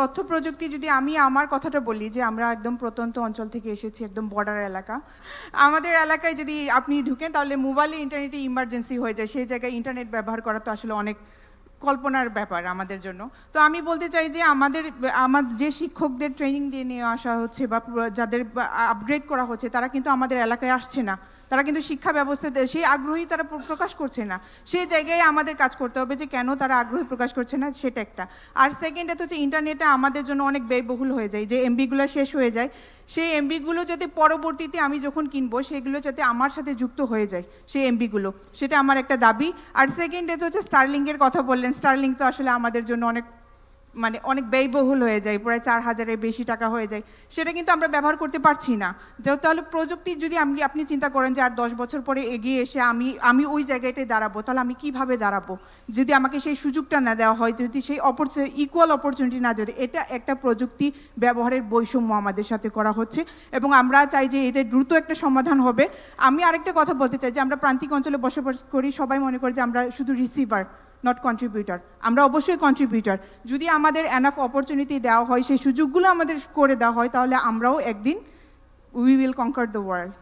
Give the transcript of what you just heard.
তথ্য প্রযুক্তি যদি আমি আমার কথাটা বলি যে আমরা একদম প্রত্যন্ত অঞ্চল থেকে এসেছি, একদম বর্ডার এলাকা, আমাদের এলাকায় যদি আপনি ঢুকেন তাহলে মোবাইলে ইন্টারনেটে ইমার্জেন্সি হয়ে যায়। সেই জায়গায় ইন্টারনেট ব্যবহার করা তো আসলে অনেক কল্পনার ব্যাপার আমাদের জন্য। তো আমি বলতে চাই যে আমাদের, আমার যে শিক্ষকদের ট্রেনিং দিয়ে নিয়ে আসা হচ্ছে বা যাদের আপগ্রেড করা হচ্ছে, তারা কিন্তু আমাদের এলাকায় আসছে না। তারা কিন্তু শিক্ষা ব্যবস্থাতে, সেই আগ্রহী তারা প্রকাশ করছে না। সেই জায়গায় আমাদের কাজ করতে হবে যে কেন তারা আগ্রহী প্রকাশ করছে না, সেটা একটা। আর সেকেন্ড হচ্ছে ইন্টারনেটে আমাদের জন্য অনেক ব্যয়বহুল হয়ে যায়, যে এমবিগুলো শেষ হয়ে যায়। সেই এমবিগুলো যাতে পরবর্তীতে আমি যখন কিনবো, সেগুলো যাতে আমার সাথে যুক্ত হয়ে যায়, সেই এমবিগুলো সেটা আমার একটা দাবি। আর সেকেন্ড এতে হচ্ছে স্টারলিংয়ের কথা বললেন। স্টারলিং তো আসলে আমাদের জন্য অনেক মানে অনেক ব্যয়বহুল হয়ে যায়, প্রায় চার হাজারের বেশি টাকা হয়ে যায়, সেটা কিন্তু আমরা ব্যবহার করতে পারছি না। যে তাহলে প্রযুক্তি যদি আপনি আপনি চিন্তা করেন যে আর দশ বছর পরে এগিয়ে এসে আমি আমি ওই জায়গাটায় দাঁড়াবো, তাহলে আমি কীভাবে দাঁড়াবো? যদি আমাকে সেই সুযোগটা না দেওয়া হয়, যদি সেই অপরচু ইকুয়াল অপরচুনিটি না দেয় এটা একটা প্রযুক্তি ব্যবহারের বৈষম্য আমাদের সাথে করা হচ্ছে। এবং আমরা চাই যে এটা দ্রুত একটা সমাধান হবে। আমি আরেকটা কথা বলতে চাই যে আমরা প্রান্তিক অঞ্চলে বসবাস করি, সবাই মনে করে যে আমরা শুধু রিসিভার নট কন্ট্রিবিউটার আমরা অবশ্যই কন্ট্রিবিউটার যদি আমাদের এনাফ অপরচুনিটি দেওয়া হয়, সেই সুযোগগুলো আমাদের করে দেওয়া হয়, তাহলে আমরাও একদিন we will conquer the world